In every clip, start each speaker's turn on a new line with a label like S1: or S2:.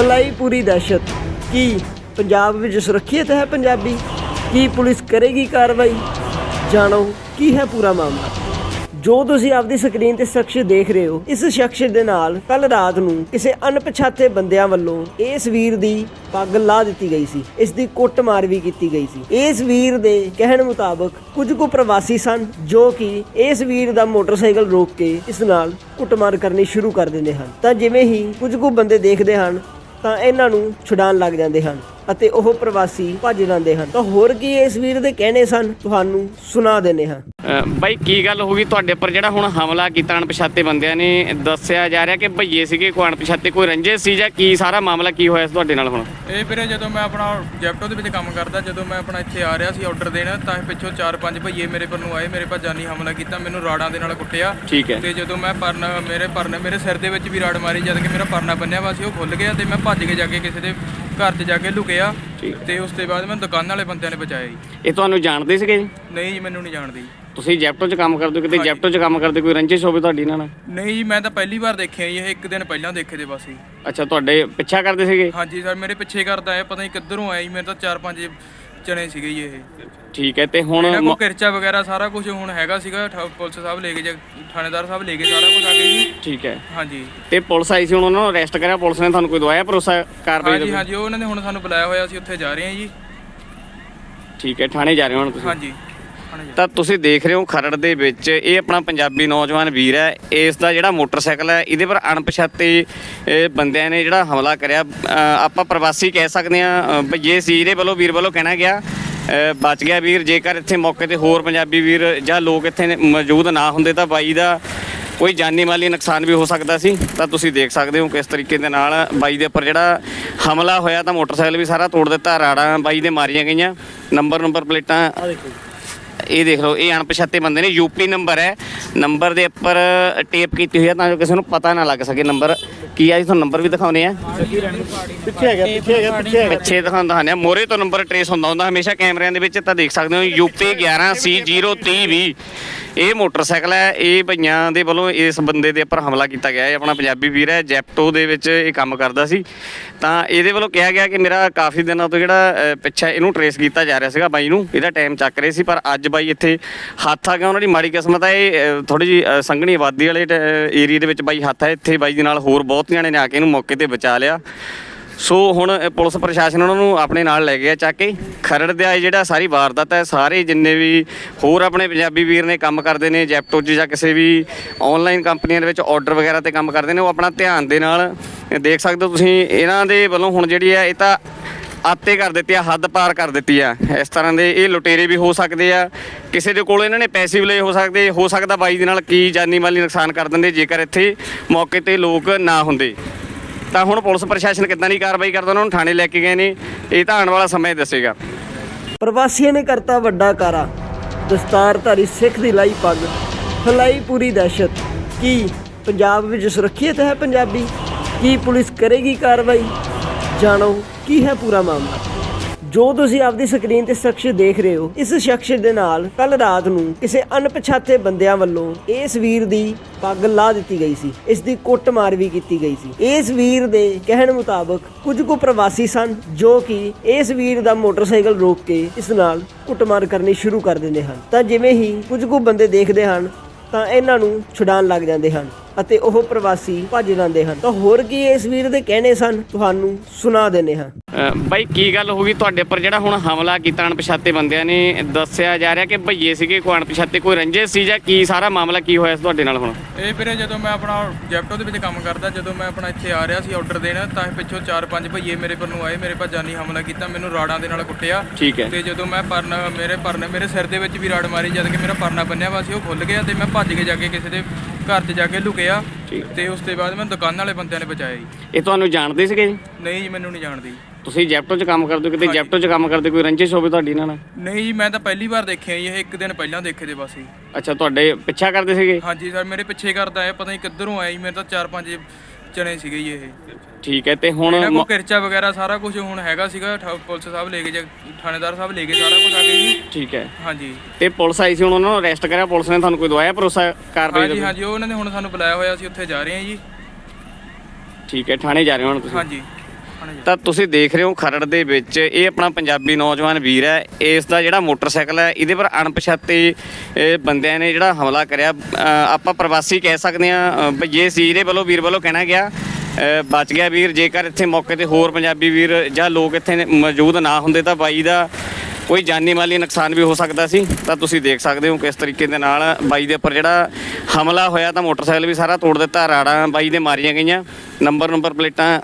S1: ਫੈਲਾਈ ਪੂਰੀ ਦਹਿਸ਼ਤ। ਕੀ ਪੰਜਾਬ ਵਿੱਚ ਸੁਰੱਖਿਅਤ ਹੈ ਪੰਜਾਬੀ? ਕੀ ਪੁਲਿਸ ਕਰੇਗੀ ਕਾਰਵਾਈ? ਜਾਣੋ, ਕੀ ਹੈ ਪੂਰਾ ਮਾਮਲਾ? ਜੋ ਤੁਸੀਂ ਆਪਦੀ ਸਕਰੀਨ ਤੇ ਸ਼ਖਸ ਦੇਖ ਰਹੇ ਹੋ, ਇਸ ਸ਼ਖਸ ਦੇ ਨਾਲ ਕੱਲ ਰਾਤ ਨੂੰ ਕਿਸੇ ਅਣਪਛਾਤੇ ਬੰਦਿਆਂ ਵੱਲੋਂ ਇਸ ਵੀਰ ਦੀ ਪੱਗ ਲਾ ਦਿੱਤੀ ਗਈ ਸੀ। ਇਸ ਦੀ ਕੁੱਟਮਾਰ ਵੀ ਕੀਤੀ ਗਈ ਸੀ। ਇਸ ਵੀਰ ਦੇ ਕਹਿਣ ਮੁਤਾਬਕ ਕੁਝ ਕੁ ਪ੍ਰਵਾਸੀ ਸਨ, ਜੋ ਕਿ ਇਸ ਵੀਰ ਦਾ ਮੋਟਰਸਾਈਕਲ ਰੋਕ ਕੇ ਇਸ ਨਾਲ ਕੁੱਟਮਾਰ ਕਰਨੀ ਸ਼ੁਰੂ ਕਰ ਦਿੰਦੇ ਹਨ। ਤਾਂ ਜਿਵੇਂ ਹੀ ਕੁਝ ਕੁ ਬੰਦੇ ਦੇਖਦੇ ਹਨ ਤਾਂ ਇਹਨਾਂ ਨੂੰ ਛੁਡਾਣ ਲੱਗ ਜਾਂਦੇ ਹਨ ਅਤੇ ਉਹ ਪ੍ਰਵਾਸੀ ਭੱਜ ਜਾਂਦੇ ਹਨ। ਤਾਂ ਹੋਰ ਕੀ ਇਸ ਵੀਰ ਦੇ ਕਹਿਣੇ ਸਨ? ਤੁਹਾਨੂੰ ਸੁਣਾ ਦਿੰਦੇ ਹਾਂ।
S2: ਬਾਈ ਕੀ ਗੱਲ ਹੋ ਗਈ ਤੁਹਾਡੇ ਉੱਪਰ? ਜਿਹੜਾ ਹੁਣ ਹਮਲਾ ਕੀਤਾ ਅਣਪਛਾਤੇ ਬੰਦਿਆਂ ਨੇ ਦੱਸਿਆ ਜਾ ਰਿਹਾ ਕਿ ਭਈਏ ਸੀਗੇ ਕੋਈ ਅਣਪਛਾਤੇ ਕੋਈ ਰੰਜਿਸ਼ ਸੀ ਜਾਂ ਕੀ ਸਾਰਾ ਮਾਮਲਾ ਕੀ ਹੋਇਆ ਤੁਹਾਡੇ ਨਾਲ ਹੁਣ?
S3: ਇਹ ਵੀਰੇ ਜਦੋਂ ਮੈਂ ਆਪਣਾ ਜੈਪਟੋ ਦੇ ਵਿੱਚ ਕੰਮ ਕਰਦਾ ਜਦੋਂ ਮੈਂ ਆਪਣਾ ਇੱਥੇ ਆ ਰਿਹਾ ਸੀ ਆਰਡਰ ਦੇਣ ਤਾਂ ਇਹ ਪਿੱਛੋਂ ਚਾਰ ਪੰਜ ਭਈਏ ਮੇਰੇ ਪਰ ਨੂੰ ਆਏ ਮੇਰੇ ਪਰ ਜਾਨੀ ਹਮਲਾ ਕੀਤਾ ਮੈਨੂੰ ਰਾੜਾਂ ਦੇ ਨਾਲ ਕੁੱਟਿਆ।
S2: ਠੀਕ ਹੈ।
S3: ਤੇ ਜਦੋਂ ਮੈਂ ਪਰਨ ਮੇਰੇ ਪਰਨ ਮੇਰੇ ਸਿਰ ਦੇ ਵਿੱਚ ਵੀ ਰਾੜ ਮਾਰੀ ਜਦ ਕਿ ਮੇਰਾ ਪਰਨਾ ਬੰਨਿਆ ਵਾ ਸੀ ਉਹ ਖੁੱਲ ਗਿਆ ਤੇ ਮੈਂ ਭੱਜ ਕੇ ਜਾ ਕੇ ਕਿਸੇ ਦੇ ਘਰ 'ਚ ਜਾ ਕੇ ਲੁਕਿਆ। ਤੇ ਉਸ ਤੋਂ ਬਾਅਦ ਮੈਨੂੰ ਦੁਕਾਨ ਵਾਲੇ ਬੰਦਿਆਂ ਨੇ ਬਚਾਇਆ ਜੀ।
S2: ਇਹ ਤੁਹਾਨੂੰ ਜਾਣਦੇ ਸੀਗੇ ਜੀ?
S3: ਨਹੀਂ ਜੀ ਮੈਨੂੰ ਨਹੀਂ ਜਾਣਦੀ
S2: ਤੁਸੀਂ ਜੈਪਟੋ 'ਚ ਕੰਮ ਕਰਦੇ ਹੋ ਕਿਤੇ ਜੈਪਟੋ 'ਚ ਕੰਮ ਕਰਦੇ ਕੋਈ ਰੰਜਿਸ਼ ਹੋਵੇ ਤੁਹਾਡੀ ਨਾਲ?
S3: ਨਹੀਂ ਜੀ ਮੈਂ ਤਾਂ ਪਹਿਲੀ ਵਾਰ ਦੇਖਿਆ ਜੀ ਇਹ ਇੱਕ ਦਿਨ ਪਹਿਲਾਂ ਦੇਖੇ ਦੇ ਬਸ ਜੀ।
S2: ਅੱਛਾ ਤੁਹਾਡੇ ਪਿੱਛਾ ਕਰਦੇ ਸੀਗੇ?
S3: ਹਾਂਜੀ ਸਰ ਮੇਰੇ ਪਿੱਛੇ ਕਰਦਾ ਹੈ ਪਤਾ ਨਹੀਂ ਕਿੱਧਰੋਂ ਆਇਆ ਜੀ ਮੇਰੇ ਤਾਂ ਚਾਰ ਪੰਜ ਚਣੇ ਸੀਗੇ ਜੀ ਇਹ।
S2: ਠੀਕ ਹੈ ਤੇ ਹੁਣ
S3: ਇਹਨਾਂ
S2: ਮ-
S3: ਕੋ ਕਿਰਚਾ ਵਗੈਰਾ ਸਾਰਾ ਕੁਝ ਹੁਣ ਹੈਗਾ ਸੀਗਾ ਠਾ- ਪੁਲਿਸ ਸਾਹਿਬ ਲੈ ਕੇ ਜਾ- ਥਾਣੇਦਾਰ ਸਾਹਿਬ ਲੈ ਕੇ ਸਾਰਾ ਕੁਝ ਆ ਗਏ ਜੀ।
S2: ਠੀਕ ਹੈ।
S3: ਹਾਂਜੀ।
S2: ਤੇ ਪੁਲਿਸ ਆਈ ਸੀ ਹੁਣ ਉਹਨਾਂ ਨੂੰ ਅਰੈਸਟ ਕਰਿਆ ਪੁਲਿਸ ਨੇ ਤੁਹਾਨੂੰ ਕੋਈ ਦਵਾਇਆ ਭਰੋਸਾ ਕਾਰਵਾਈ
S3: ਹਾਂਜੀ
S2: ਦਾ
S3: ਹਾਂਜੀ ਉਹ ਉਹਨਾਂ ਨੇ ਹੁਣ ਸਾਨੂੰ ਬੁਲਾਇਆ ਹੋਇਆ ਸੀ ਉੱਥੇ ਜਾ ਰਹੇ ਹਾਂ ਜੀ।
S2: ਠੀਕ ਹੈ ਥਾਣੇ ਜਾ ਰਹੇ ਹੋ ਹੁਣ ਤੁਸੀਂ?
S3: ਹਾਂਜੀ।
S2: ਤਾਂ ਤੁਸੀਂ ਦੇਖ ਰਹੇ ਹੋ ਖਰੜ ਦੇ ਵਿੱਚ ਇਹ ਆਪਣਾ ਪੰਜਾਬੀ ਨੌਜਵਾਨ ਵੀਰ ਹੈ। ਇਸ ਦਾ ਜਿਹੜਾ ਮੋਟਰਸਾਈਕਲ ਹੈ, ਇਹਦੇ ਪਰ ਅਣਪਛਾਤੇ ਬੰਦਿਆਂ ਨੇ ਜਿਹੜਾ ਹਮਲਾ ਕਰਿਆ। ਆਪਾਂ ਪ੍ਰਵਾਸੀ ਕਹਿ ਸਕਦੇ ਆ ਭਈਏ ਸੀ ਇਹਦੇ ਵੱਲੋਂ, ਵੀਰ ਵੱਲੋਂ ਕਹਿਣਾ ਗਿਆ ਬਚ ਗਿਆ ਵੀਰ। ਜੇਕਰ ਇੱਥੇ ਮੌਕੇ ਤੇ ਹੋਰ ਪੰਜਾਬੀ ਵੀਰ ਜਾਂ ਲੋਕ ਇੱਥੇ ਮੌਜੂਦ ਨਾ ਹੁੰਦੇ ਤਾਂ ਬਾਈ ਦਾ ਕੋਈ ਜਾਨੀ ਮਾਲੀ ਨੁਕਸਾਨ ਵੀ ਹੋ ਸਕਦਾ ਸੀ। ਤਾਂ ਤੁਸੀਂ ਦੇਖ ਸਕਦੇ ਹੋ ਕਿਸ ਤਰੀਕੇ ਦੇ ਨਾਲ ਬਾਈ ਦੇ ਉੱਪਰ ਜਿਹੜਾ ਹਮਲਾ ਹੋਇਆ ਤਾਂ ਮੋਟਰਸਾਈਕਲ ਵੀ ਸਾਰਾ ਤੋੜ ਦਿੱਤਾ। ਰਾੜਾਂ ਬਾਈ ਦੇ ਮਾਰੀਆਂ ਗਈਆਂ। ਨੰਬਰ ਨੰਬਰ ਪਲੇਟਾਂ
S1: ਆ ਦੇਖੋ
S2: ਇਹ ਦੇਖ ਲਓ, ਇਹ ਅਣਪਛਾਤੇ ਬੰਦੇ ਨੇ, ਯੂਪੀ ਨੰਬਰ ਹੈ। ਨੰਬਰ ਦੇ ਉੱਪਰ ਟੇਪ ਕੀਤੀ ਹੋਈ ਹੈ ਤਾਂ ਜੋ ਕਿਸੇ ਨੂੰ ਪਤਾ ਨਾ ਲੱਗ ਸਕੇ ਨੰਬਰ। ਕੀ ਆ ਜੀ ਤੁਹਾਨੂੰ ਨੰਬਰ ਵੀ ਦਿਖਾਉਨੇ ਆ?
S1: ਪਿੱਛੇ ਹੈਗਾ ਪਿੱਛੇ ਹੈਗਾ ਪਿੱਛੇ ਹੈਗਾ।
S2: ਪਿੱਛੇ ਦਿਖਾਉਂਦਾ ਹਾਂ ਮੋਰੇ ਤੋਂ ਨੰਬਰ ਟਰੇਸ ਹੁੰਦਾ ਹੁੰਦਾ ਹਮੇਸ਼ਾ ਕੈਮਰਿਆਂ ਦੇ ਵਿੱਚ ਤਾਂ ਦੇਖ ਸਕਦੇ ਹੋ। ਯੂਪੀ 11 ਸੀ 030 ਵੀ। ਇਹ ਮੋਟਰਸਾਈਕਲ ਹੈ ਇਹ ਭਈਆਂ ਦੇ ਵੱਲੋਂ ਇਸ ਬੰਦੇ ਦੇ ਉੱਪਰ ਹਮਲਾ ਕੀਤਾ ਗਿਆ ਹੈ। ਆਪਣਾ ਪੰਜਾਬੀ ਵੀਰ ਹੈ ਜੈਪਟੋ ਦੇ ਵਿੱਚ ਇਹ ਕੰਮ ਕਰਦਾ ਸੀ। ਤਾਂ ਇਹਦੇ ਵੱਲੋਂ ਕਿਹਾ ਗਿਆ ਕਿ ਮੇਰਾ ਕਾਫੀ ਦਿਨਾਂ ਤੋਂ ਜਿਹੜਾ ਪਿੱਛਾ ਇਹਨੂੰ ਟਰੇਸ ਕੀਤਾ ਜਾ ਰਿਹਾ ਸੀਗਾ ਬਾਈ ਨੂੰ। ਇਹਦਾ ਟਾਈਮ ਚੱਕ ਰਹੇ ਸੀ ਪਰ ਅੱਜ ਬਾਈ ਇੱਥੇ ਹੱਥ ਆ ਗਿਆ। ਉਹਨਾਂ ਦੀ ਮਾੜੀ ਕਿਸਮਤ ਹੈ ਇਹ ਥੋੜੀ ਜੀ ਸੰਘਣੀ ਆਬਾਦੀ ਵਾਲੇ ਏਰੀਆ ਦੇ ਵਿੱਚ ਬਾਈ ਹੱਥ ਹੈ ਇੱਥੇ ਬਾਈ ਦੇ ਨਾਲ ਹੋਰ ਬਹੁਤ ਜਣੇ ਨੇ ਆ ਕੇ ਇਹਨੂੰ ਮੌਕੇ ਤੇ ਬਚਾ ਲਿਆ। ਸੋ ਹੁਣ ਇਹ ਪੁਲਿਸ ਪ੍ਰਸ਼ਾਸਨ ਉਹਨਾਂ ਨੂੰ ਆਪਣੇ ਨਾਲ ਲੈ ਗਿਆ ਚੱਕ ਕੇ। ਖਰੜ ਦਾ ਆਏ ਜਿਹੜਾ ਸਾਰੀ ਵਾਰਦਾਤ ਹੈ, ਸਾਰੇ ਜਿੰਨੇ ਵੀ ਹੋਰ ਆਪਣੇ ਪੰਜਾਬੀ ਵੀਰ ਨੇ ਕੰਮ ਕਰਦੇ ਨੇ, ਜੈਪਟੋ 'ਚ ਜਾਂ ਕਿਸੇ ਵੀ ਆਨਲਾਈਨ ਕੰਪਨੀਆਂ ਦੇ ਵਿੱਚ ਆਰਡਰ ਵਗੈਰਾ ਤੇ ਕੰਮ ਕਰਦੇ ਨੇ, ਉਹ ਆਪਣਾ ਧਿਆਨ ਦੇ ਨਾਲ ਦੇਖ ਸਕਦੇ ਹੋ ਤੁਸੀਂ। ਇਹਨਾਂ ਦੇ ਵੱਲੋਂ ਹੁਣ ਜਿਹੜੀ ਹੈ, ਇਹ ਤਾਂ ਆਤੇ ਕਰ ਦਿੱਤੀ ਆ, ਹੱਦ ਪਾਰ ਕਰ ਦਿੱਤੀ ਆ। ਇਸ ਤਰ੍ਹਾਂ ਦੇ ਇਹ ਲੁਟੇਰੇ ਵੀ ਹੋ ਸਕਦੇ ਆ। ਕਿਸੇ ਦੇ ਕੋਲ ਇਹਨਾਂ ਨੇ ਪੈਸੇ ਵੀ ਲਏ ਹੋ ਸਕਦੇ, ਹੋ ਸਕਦਾ ਬਾਈ ਦੇ ਨਾਲ ਕੀ ਜਾਨੀ ਮਾਲੀ ਨੁਕਸਾਨ ਕਰ ਦਿੰਦੇ ਜੇਕਰ ਇੱਥੇ ਮੌਕੇ ਤੇ ਲੋਕ ਨਾ ਹੁੰਦੇ। ਤਾਂ ਹੁਣ ਪੁਲਿਸ ਪ੍ਰਸ਼ਾਸਨ ਕਿੱਦਾਂ ਦੀ ਕਾਰਵਾਈ ਕਰਦਾ, ਉਹਨਾਂ ਨੂੰ ਥਾਣੇ ਲੈ ਕੇ ਗਏ ਨੇ। ਇਹ ਤਾਂ ਆਉਣ ਵਾਲਾ ਸਮਾਂ ਦੱਸੇਗਾ।
S1: ਪ੍ਰਵਾਸੀਆਂ ਨੇ ਕਰਤਾ ਵੱਡਾ ਕਾਰਾ। ਦਸਤਾਰਧਾਰੀ ਸਿੱਖ ਦੀ ਲਾਈ ਪੱਗ, ਫੈਲਾਈ ਪੂਰੀ ਦਹਿਸ਼ਤ। ਕੀ ਪੰਜਾਬ ਵਿੱਚ ਸੁਰੱਖਿਅਤ ਹੈ ਪੰਜਾਬੀ? ਕੀ ਪੁਲਿਸ ਕਰੇਗੀ ਕਾਰਵਾਈ? ਜਾਣੋ ਕੀ ਹੈ ਪੂਰਾ ਮਾਮਲਾ। ਜੋ ਤੁਸੀਂ ਆਪਦੀ ਸਕਰੀਨ ਤੇ ਸ਼ਖਸ ਦੇਖ ਰਹੇ ਹੋ, ਇਸ ਸ਼ਖਸ ਦੇ ਨਾਲ ਕੱਲ ਰਾਤ ਨੂੰ ਕਿਸੇ ਅਣਪਛਾਤੇ ਬੰਦਿਆਂ ਵੱਲੋਂ ਇਸ ਵੀਰ ਦੀ ਪੱਗ ਲਾ ਦਿੱਤੀ ਗਈ ਸੀ। ਇਸ ਦੀ ਕੁੱਟਮਾਰ ਵੀ ਕੀਤੀ ਗਈ ਸੀ। ਇਸ ਵੀਰ ਦੇ ਕਹਿਣ ਮੁਤਾਬਕ ਕੁਝ ਕੁ ਪ੍ਰਵਾਸੀ ਸਨ, ਜੋ ਕਿ ਇਸ ਵੀਰ ਦਾ ਮੋਟਰਸਾਈਕਲ ਰੋਕ ਕੇ ਇਸ ਨਾਲ ਕੁੱਟਮਾਰ ਕਰਨੀ ਸ਼ੁਰੂ ਕਰ ਦਿੰਦੇ ਹਨ। ਤਾਂ ਜਿਵੇਂ ਹੀ ਕੁਝ ਕੁ ਬੰਦੇ ਦੇਖਦੇ ਹਨ, ਤਾਂ ਇਹਨਾਂ ਨੂੰ ਛੁਡਾਉਣ ਲੱਗ ਜਾਂਦੇ ਹਨ। ਅਤੇ ਉਹ ਪ੍ਰਵਾਸੀ ਭੱਜ ਜਾਂਦੇ ਹਨ। ਤਾਂ ਹੋਰ ਕੀ ਇਸ ਵੀਰ ਦੇ ਕਹਿਣੇ ਸਨ? ਤੁਹਾਨੂੰ ਸੁਣਾ ਦਿੰਦੇ ਹਾਂ।
S2: ਬਾਈ ਕੀ ਗੱਲ ਹੋ ਗਈ ਤੁਹਾਡੇ ਉੱਪਰ ਜਿਹੜਾ ਹੁਣ ਹਮਲਾ ਕੀਤਾ ਅਣਪਛਾਤੇ ਬੰਦਿਆਂ ਨੇ ਦੱਸਿਆ ਜਾ ਰਿਹਾ ਕਿ ਭਈਏ ਸੀਗੇ ਕੋਈ ਅਣਪਛਾਤੇ ਕੋਈ ਰੰਜਿਸ਼ ਸੀ ਜਾਂ ਕੀ ਸਾਰਾ ਮਾਮਲਾ ਕੀ ਹੋਇਆ ਸੀ ਤੁਹਾਡੇ ਨਾਲ ਹੁਣ?
S3: ਇਹ ਵੀਰੇ ਜਦੋਂ ਮੈਂ ਆਪਣਾ ਜੈਪਟੋ ਦੇ ਵਿੱਚ ਕੰਮ ਕਰਦਾ ਜਦੋਂ ਮੈਂ ਆਪਣਾ ਇੱਥੇ ਆ ਰਿਹਾ ਸੀ ਆਰਡਰ ਦੇਣ ਤਾਂ ਇਹ ਪਿੱਛੋਂ ਚਾਰ ਪੰਜ ਭਈਏ ਮੇਰੇ ਪਰ ਨੂੰ ਆਏ ਮੇਰੇ ਪਰ ਜਾਨੀ ਹਮਲਾ ਕੀਤਾ ਮੈਨੂੰ ਰਾੜਾਂ ਦੇ ਨਾਲ ਕੁੱਟਿਆ।
S2: ਠੀਕ ਹੈ।
S3: ਤੇ ਜਦੋਂ ਮੈਂ ਪਰਨ ਮੇਰੇ ਪਰਨ ਮੇਰੇ ਸਿਰ ਦੇ ਵਿੱਚ ਵੀ ਰਾੜ ਮਾਰੀ ਜਦ ਕਿ ਮੇਰਾ ਪਰਨਾ ਬੰਨਿਆ ਵਾ ਸੀ ਉਹ ਖੁੱਲ ਗਿਆ ਤੇ ਮੈਂ ਭੱਜ ਕੇ ਜਾ ਕੇ ਕਿਸੇ ਦੇ ਘਰ 'ਚ ਜਾ ਕੇ ਲੁਕਿਆ
S2: ਠੀਕ।
S3: ਤੇ ਉਸ ਤੋਂ ਬਾਅਦ ਮੈਨੂੰ ਦੁਕਾਨ ਵਾਲੇ ਬੰਦਿਆਂ ਨੇ ਬਚਾਇਆ ਜੀ।
S2: ਇਹ ਤੁਹਾਨੂੰ ਜਾਣਦੇ ਸੀਗੇ ਜੀ?
S3: ਨਹੀਂ ਜੀ ਮੈਨੂੰ ਨਹੀਂ ਜਾਣਦੀ
S2: ਤੁਸੀਂ ਜੈਪਟੋ 'ਚ ਕੰਮ ਕਰਦੇ ਹੋ ਕਿਤੇ? ਜੈਪਟੋ 'ਚ ਕੰਮ ਕਰਦੇ ਕੋਈ ਰੰਜਿਸ਼ ਹੋਵੇ ਤੁਹਾਡੀ ਨਾਲ?
S3: ਨਹੀਂ ਜੀ ਮੈਂ ਤਾਂ ਪਹਿਲੀ ਵਾਰ ਦੇਖਿਆ ਜੀ ਇਹ ਇੱਕ ਦਿਨ ਪਹਿਲਾਂ ਦੇਖੇ ਦੇ ਬਸ ਜੀ।
S2: ਅੱਛਾ ਤੁਹਾਡੇ ਪਿੱਛਾ ਕਰਦੇ ਸੀਗੇ?
S3: ਹਾਂਜੀ ਸਰ ਮੇਰੇ ਪਿੱਛੇ ਕਰਦਾ ਹੈ ਪਤਾ ਨਹੀਂ ਕਿੱਧਰੋਂ ਆਇਆ ਜੀ ਮੇਰੇ ਤਾਂ ਚਾਰ ਪੰਜ ਚਣੇ ਸੀਗੇ ਜੀ ਇਹ।
S2: ਠੀਕ ਹੈ ਤੇ ਹੁਣ
S3: ਇਹਨਾਂ ਕੋ
S2: ਮ-
S3: ਕਿਰਚਾ ਵਗੈਰਾ ਸਾਰਾ ਕੁਝ ਹੁਣ ਹੈਗਾ ਸੀਗਾ ਠਾ- ਪੁਲਿਸ ਸਾਹਿਬ ਲੈ ਕੇ ਜਾ- ਥਾਣੇਦਾਰ ਸਾਹਿਬ ਲੈ ਕੇ ਸਾਰਾ ਕੁਝ ਆ ਗਏ ਜੀ।
S2: ਠੀਕ ਹੈ।
S3: ਹਾਂਜੀ।
S2: ਤੇ ਪੁਲਿਸ ਆਈ ਸੀ ਹੁਣ ਉਹਨਾਂ ਨੂੰ ਅਰੈਸਟ ਕਰਿਆ ਪੁਲਿਸ ਨੇ ਤੁਹਾਨੂੰ ਕੋਈ ਦਵਾਇਆ ਭਰੋਸਾ ਕਾਰਵਾਈ
S3: ਹਾਂਜੀ
S2: ਦਾ
S3: ਹਾਂਜੀ ਉਹ ਉਹਨਾਂ ਨੇ ਹੁਣ ਸਾਨੂੰ ਬੁਲਾਇਆ ਹੋਇਆ ਸੀ ਉੱਥੇ ਜਾ ਰਹੇ ਹਾਂ ਜੀ।
S2: ਠੀਕ ਹੈ ਥਾਣੇ ਜਾ ਰਹੇ ਹੋ ਹੁਣ ਤੁਸੀਂ?
S3: ਹਾਂਜੀ।
S2: ਤਾਂ ਤੁਸੀਂ ਦੇਖ ਰਹੇ ਹੋ ਖਰੜ ਦੇ ਵਿੱਚ ਇਹ ਆਪਣਾ ਪੰਜਾਬੀ ਨੌਜਵਾਨ ਵੀਰ ਹੈ। ਇਸ ਦਾ ਜਿਹੜਾ ਮੋਟਰਸਾਈਕਲ ਹੈ ਇਹਦੇ ਪਰ ਅਣਪਛਾਤੇ ਬੰਦਿਆਂ ਨੇ ਜਿਹੜਾ ਹਮਲਾ ਕਰਿਆ। ਆਪਾਂ ਪ੍ਰਵਾਸੀ ਕਹਿ ਸਕਦੇ ਆ ਭਈਏ ਸੀ ਇਹਦੇ ਵੱਲੋਂ ਵੀਰ ਵੱਲੋਂ ਕਹਿਣਾ ਗਿਆ ਬਚ ਗਿਆ ਵੀਰ। ਜੇਕਰ ਇੱਥੇ ਮੌਕੇ ਤੇ ਹੋਰ ਪੰਜਾਬੀ ਵੀਰ ਜਾਂ ਲੋਕ ਇੱਥੇ ਮੌਜੂਦ ਨਾ ਹੁੰਦੇ ਤਾਂ ਬਾਈ ਦਾ ਕੋਈ ਜਾਨੀ ਮਾਲੀ ਨੁਕਸਾਨ ਵੀ ਹੋ ਸਕਦਾ ਸੀ। ਤਾਂ ਤੁਸੀਂ ਦੇਖ ਸਕਦੇ ਹੋ ਕਿਸ ਤਰੀਕੇ ਦੇ ਨਾਲ ਬਾਈ ਦੇ ਉੱਪਰ ਜਿਹੜਾ ਹਮਲਾ ਹੋਇਆ ਤਾਂ ਮੋਟਰਸਾਈਕਲ ਵੀ ਸਾਰਾ ਤੋੜ ਦਿੱਤਾ ਰਾੜਾਂ ਬਾਈ ਦੇ ਮਾਰੀਆਂ ਗਈਆਂ। ਨੰਬਰ ਨੰਬਰ ਪਲੇਟਾਂ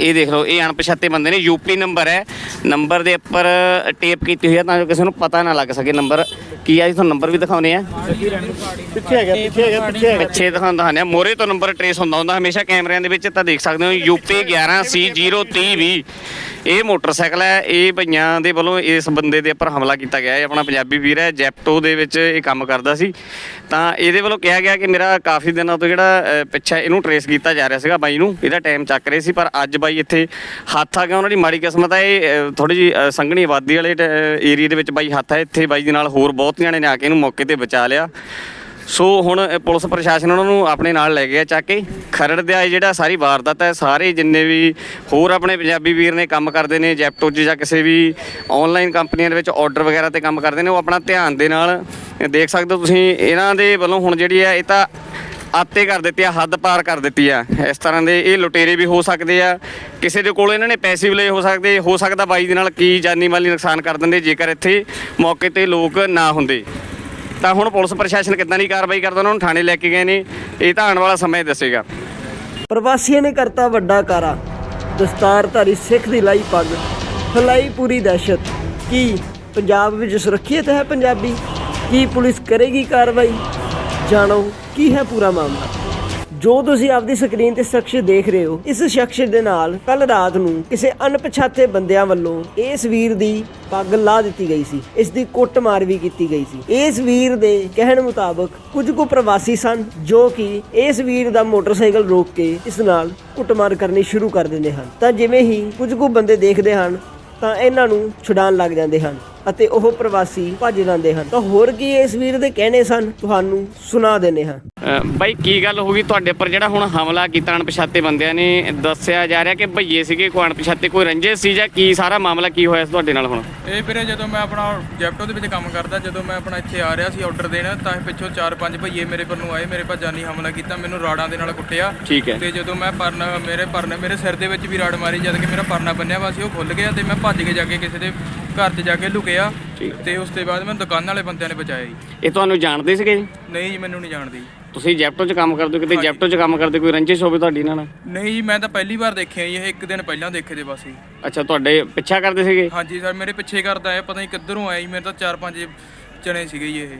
S2: ਇਹ ਦੇਖ ਲਓ ਇਹ ਅਣਪਛਾਤੇ ਬੰਦੇ ਨੇ ਯੂਪੀ ਨੰਬਰ ਹੈ। ਨੰਬਰ ਦੇ ਉੱਪਰ ਟੇਪ ਕੀਤੀ ਹੋਈ ਹੈ ਤਾਂ ਜੋ ਕਿਸੇ ਨੂੰ ਪਤਾ ਨਾ ਲੱਗ ਸਕੇ ਨੰਬਰ। ਕੀ ਆ ਜੀ ਤੁਹਾਨੂੰ ਨੰਬਰ ਵੀ ਦਿਖਾਉਨੇ ਆ?
S1: ਪਿੱਛੇ ਹੈਗਾ ਪਿੱਛੇ ਹੈਗਾ ਪਿੱਛੇ ਹੈਗਾ।
S2: ਪਿੱਛੇ ਦਿਖਾਉਂਦਾ ਹਾਂ ਮੋਰੇ ਤੋਂ ਨੰਬਰ ਟਰੇਸ ਹੁੰਦਾ ਹੁੰਦਾ ਹਮੇਸ਼ਾ ਕੈਮਰਿਆਂ ਦੇ ਵਿੱਚ ਤਾਂ ਦੇਖ ਸਕਦੇ ਹੋ ਯੂਪੀ 11 ਸੀ 030 ਵੀ ਇਹ ਮੋਟਰਸਾਈਕਲ ਹੈ ਇਹ ਭਈਆਂ ਦੇ ਵੱਲੋਂ ਇਸ ਬੰਦੇ ਦੇ ਉੱਪਰ ਹਮਲਾ ਕੀਤਾ ਗਿਆ ਹੈ। ਆਪਣਾ ਪੰਜਾਬੀ ਵੀਰ ਹੈ ਜੈਪਟੋ ਦੇ ਵਿੱਚ ਇਹ ਕੰਮ ਕਰਦਾ ਸੀ। ਤਾਂ ਇਹਦੇ ਵੱਲੋਂ ਕਿਹਾ ਗਿਆ ਕਿ ਮੇਰਾ ਕਾਫੀ ਦਿਨਾਂ ਤੋਂ ਜਿਹੜਾ ਅ, ਪਿੱਛਾ ਇਹਨੂੰ ਟਰੇਸ ਕੀਤਾ ਜਾ ਰਿਹਾ ਸੀਗਾ ਬਾਈ ਨੂੰ। ਇਹਦਾ ਟਾਈਮ ਚੱਕ ਰਹੇ ਸੀ ਪਰ ਅੱਜ ਬਾਈ ਇੱਥੇ ਹੱਥ ਆ ਗਿਆ। ਉਹਨਾਂ ਦੀ ਮਾੜੀ ਕਿਸਮਤ ਹੈ ਇਹ ਥੋੜੀ ਜੀ ਸੰਘਣੀ ਆਬਾਦੀ ਵਾਲੇ ਏਰੀਆ ਦੇ ਵਿੱਚ ਬਾਈ ਹੱਥ ਹੈ ਇੱਥੇ ਬਾਈ ਦੇ ਨਾਲ ਹੋਰ ਬਹੁਤ ਜਣੇ ਨੇ ਆ ਕੇ ਇਹਨੂੰ ਮੌਕੇ ਤੇ ਬਚਾ ਲਿਆ। ਸੋ ਹੁਣ ਇਹ ਪੁਲਿਸ ਪ੍ਰਸ਼ਾਸਨ ਉਹਨਾਂ ਨੂੰ ਆਪਣੇ ਨਾਲ ਲੈ ਗਿਆ ਚੱਕ ਕੇ। ਖਰੜ ਦੇ ਜਿਹੜਾ ਸਾਰੀ ਵਾਰਦਾਤ ਹੈ, ਸਾਰੇ ਜਿੰਨੇ ਵੀ ਹੋਰ ਆਪਣੇ ਪੰਜਾਬੀ ਵੀਰ ਨੇ ਕੰਮ ਕਰਦੇ ਨੇ, ਜੈਪਟੋ 'ਚ ਜਾਂ ਕਿਸੇ ਵੀ ਆਨਲਾਈਨ ਕੰਪਨੀਆਂ ਦੇ ਵਿੱਚ ਆਰਡਰ ਵਗੈਰਾ ਤੇ ਕੰਮ ਕਰਦੇ ਨੇ, ਉਹ ਆਪਣਾ ਧਿਆਨ ਦੇ ਨਾਲ ਦੇਖ ਸਕਦੇ ਹੋ ਤੁਸੀਂ। ਇਹਨਾਂ ਦੇ ਵੱਲੋਂ ਹੁਣ ਜਿਹੜੀ ਹੈ, ਇਹ ਤਾਂ ਆਤੇ ਕਰ ਦਿੱਤੀ ਆ, ਹੱਦ ਪਾਰ ਕਰ ਦਿੱਤੀ ਆ। ਇਸ ਤਰ੍ਹਾਂ ਦੇ ਇਹ ਲੁਟੇਰੇ ਵੀ ਹੋ ਸਕਦੇ ਆ। ਕਿਸੇ ਦੇ ਕੋਲ ਇਹਨਾਂ ਨੇ ਪੈਸੇ ਵੀ ਲਏ ਹੋ ਸਕਦੇ, ਹੋ ਸਕਦਾ ਬਾਈ ਦੇ ਨਾਲ ਕੀ ਜਾਨੀ ਮਾਲੀ ਨੁਕਸਾਨ ਕਰ ਦਿੰਦੇ ਜੇਕਰ ਇੱਥੇ ਮੌਕੇ ਤੇ ਲੋਕ ਨਾ ਹੁੰਦੇ। ਤਾਂ ਹੁਣ ਪੁਲਿਸ ਪ੍ਰਸ਼ਾਸਨ ਕਿੱਦਾਂ ਦੀ ਕਾਰਵਾਈ ਕਰਦਾ, ਉਹਨਾਂ ਨੂੰ ਥਾਣੇ ਲੈ ਕੇ ਗਏ ਨੇ, ਇਹ ਤਾਂ ਆਉਣ ਵਾਲਾ ਸਮਾਂ ਦੱਸੇਗਾ।
S1: ਪ੍ਰਵਾਸੀਆਂ ਨੇ ਕਰਤਾ ਵੱਡਾ ਕਾਰਾ। ਦਸਤਾਰਧਾਰੀ ਸਿੱਖ ਦੀ ਲਾਈ ਪੱਗ, ਫਲਾਈ ਪੂਰੀ ਦਹਿਸ਼ਤ। ਕੀ ਪੰਜਾਬ ਵਿੱਚ ਸੁਰੱਖਿਅਤ ਹੈ ਪੰਜਾਬੀ? ਕੀ ਪੁਲਿਸ ਕਰੇਗੀ ਕਾਰਵਾਈ? ਜਾਣੋ, ਕੀ ਹੈ ਪੂਰਾ ਮਾਮਲਾ? ਜੋ ਤੁਸੀਂ ਆਪਦੀ ਸਕਰੀਨ ਤੇ ਸ਼ਖਸ ਦੇਖ ਰਹੇ ਹੋ, ਇਸ ਸ਼ਖਸ ਦੇ ਨਾਲ ਕੱਲ ਰਾਤ ਨੂੰ ਕਿਸੇ ਅਣਪਛਾਤੇ ਬੰਦਿਆਂ ਵੱਲੋਂ ਇਸ ਵੀਰ ਦੀ ਪੱਗ ਲਾ ਦਿੱਤੀ ਗਈ ਸੀ। ਇਸ ਦੀ ਕੁੱਟਮਾਰ ਵੀ ਕੀਤੀ ਗਈ ਸੀ। ਇਸ ਵੀਰ ਦੇ ਕਹਿਣ ਮੁਤਾਬਕ ਕੁਝ ਕੁ ਪ੍ਰਵਾਸੀ ਸਨ ਜੋ ਕਿ ਇਸ ਵੀਰ ਦਾ ਮੋਟਰਸਾਈਕਲ ਰੋਕ ਕੇ ਇਸ ਨਾਲ ਕੁੱਟਮਾਰ ਕਰਨੀ ਸ਼ੁਰੂ ਕਰ ਦਿੰਦੇ ਹਨ। ਤਾਂ ਜਿਵੇਂ ਹੀ ਕੁਝ ਕੁ ਬੰਦੇ ਦੇਖਦੇ ਹਨ, ਤਾਂ ਇਹਨਾਂ ਨੂੰ ਛੁਡਾਉਣ ਲੱਗ ਜਾਂਦੇ ਹਨ। ਅਤੇ ਉਹ ਪ੍ਰਵਾਸੀ ਭੱਜ ਜਾਂਦੇ ਹਨ। ਤਾਂ ਹੋਰ ਕੀ ਇਸ ਵੀਰ ਦੇ ਕਹਿਣੇ ਸਨ? ਤੁਹਾਨੂੰ ਸੁਣਾ ਦਿੰਦੇ ਹਾਂ।
S2: ਬਾਈ ਕੀ ਗੱਲ ਹੋ ਗਈ ਤੁਹਾਡੇ ਉੱਪਰ ਜਿਹੜਾ ਹੁਣ ਹਮਲਾ ਕੀਤਾ ਅਣਪਛਾਤੇ ਬੰਦਿਆਂ ਨੇ ਦੱਸਿਆ ਜਾ ਰਿਹਾ ਕਿ ਭਈਏ ਸੀਗੇ ਕੋਈ ਅਣਪਛਾਤੇ ਕੋਈ ਰੰਜਿਸ਼ ਸੀ ਜਾਂ ਕੀ ਸਾਰਾ ਮਾਮਲਾ ਕੀ ਹੋਇਆ ਸੀ ਤੁਹਾਡੇ ਨਾਲ ਹੁਣ?
S3: ਇਹ ਵੀਰੇ ਜਦੋਂ ਮੈਂ ਆਪਣਾ ਜੈਪਟੋ ਦੇ ਵਿੱਚ ਕੰਮ ਕਰਦਾ ਜਦੋਂ ਮੈਂ ਆਪਣਾ ਇੱਥੇ ਆ ਰਿਹਾ ਸੀ ਆਰਡਰ ਦੇਣ ਤਾਂ ਇਹ ਪਿੱਛੋਂ ਚਾਰ ਪੰਜ ਭਈਏ ਮੇਰੇ ਪਰ ਨੂੰ ਆਏ ਮੇਰੇ ਪਰ ਜਾਨੀ ਹਮਲਾ ਕੀਤਾ ਮੈਨੂੰ ਰਾੜਾਂ ਦੇ ਨਾਲ ਕੁੱਟਿਆ।
S2: ਠੀਕ ਹੈ।
S3: ਤੇ ਜਦੋਂ ਮੈਂ ਪਰਨ ਮੇਰੇ ਪਰਨ ਮੇਰੇ ਸਿਰ ਦੇ ਵਿੱਚ ਵੀ ਰਾੜ ਮਾਰੀ ਜਦ ਕਿ ਮੇਰਾ ਪਰਨਾ ਬੰਨਿਆ ਵਾ ਸੀ ਉਹ ਖੁੱਲ ਗਿਆ ਤੇ ਮੈਂ ਭੱਜ ਕੇ ਜਾ ਕੇ ਕਿਸੇ ਦੇ ਘਰ 'ਚ ਜਾ ਕੇ ਲੁਕਿਆ ਤੇ ਉਸ ਤੋਂ ਬਾਅਦ ਮੈਨੂੰ ਦੁਕਾਨ ਵਾਲੇ ਬੰਦਿਆਂ ਨੇ ਬਚਾਇਆ ਜੀ।
S2: ਇਹ ਤੁਹਾਨੂੰ ਜਾਣਦੇ ਸੀਗੇ ਜੀ?
S3: ਨਹੀਂ ਜੀ ਮੈਨੂੰ ਨਹੀਂ ਜਾਣਦੀ
S2: ਤੁਸੀਂ ਜੈਪਟੋ 'ਚ ਕੰਮ ਕਰਦੇ ਹੋ ਕਿਤੇ ਜੈਪਟੋ 'ਚ ਕੰਮ ਕਰਦੇ ਕੋਈ ਰੰਜਿਸ਼ ਹੋਵੇ ਤੁਹਾਡੀ ਨਾਲ?
S3: ਨਹੀਂ ਜੀ ਮੈਂ ਤਾਂ ਪਹਿਲੀ ਵਾਰ ਦੇਖਿਆ ਜੀ ਇਹ ਇੱਕ ਦਿਨ ਪਹਿਲਾਂ ਦੇਖੇ ਦੇ ਬਸ ਜੀ।
S2: ਅੱਛਾ ਤੁਹਾਡੇ ਪਿੱਛਾ ਕਰਦੇ ਸੀਗੇ?
S3: ਹਾਂਜੀ ਸਰ ਮੇਰੇ ਪਿੱਛੇ ਕਰਦਾ ਹੈ ਪਤਾ ਨਹੀਂ ਕਿੱਧਰੋਂ ਆਇਆ ਜੀ ਮੇਰੇ ਤਾਂ ਚਾਰ ਪੰਜ ਚਣੇ ਸੀਗੇ ਜੀ ਇਹ।